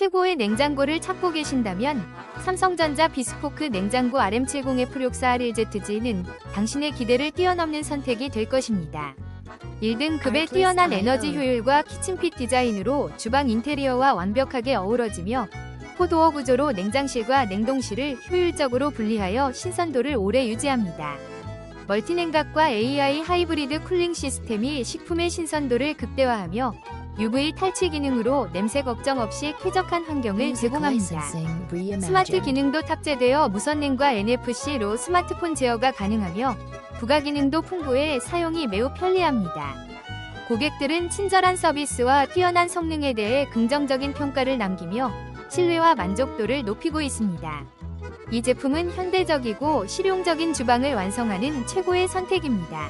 최고의 냉장고를 찾고 계신다면 삼성전자 비스포크 냉장고 RM70F64RLZG는 당신의 기대를 뛰어넘는 선택이 될 것입니다. 1등급의 뛰어난 에너지 효율과 키친핏 디자인으로 주방 인테리어와 완벽하게 어우러지며 포도어 구조로 냉장실과 냉동실을 효율적으로 분리하여 신선도를 오래 유지합니다. 멀티냉각과 AI 하이브리드 쿨링 시스템이 식품의 신선도를 극대화하며 UV 탈취 기능으로 냄새 걱정 없이 쾌적한 환경을 제공합니다. 스마트 기능도 탑재되어 무선냉과 NFC로 스마트폰 제어가 가능하며 부가 기능도 풍부해 사용이 매우 편리합니다. 고객들은 친절한 서비스와 뛰어난 성능에 대해 긍정적인 평가를 남기며 신뢰와 만족도를 높이고 있습니다. 이 제품은 현대적이고 실용적인 주방을 완성하는 최고의 선택입니다.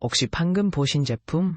혹시 방금 보신 제품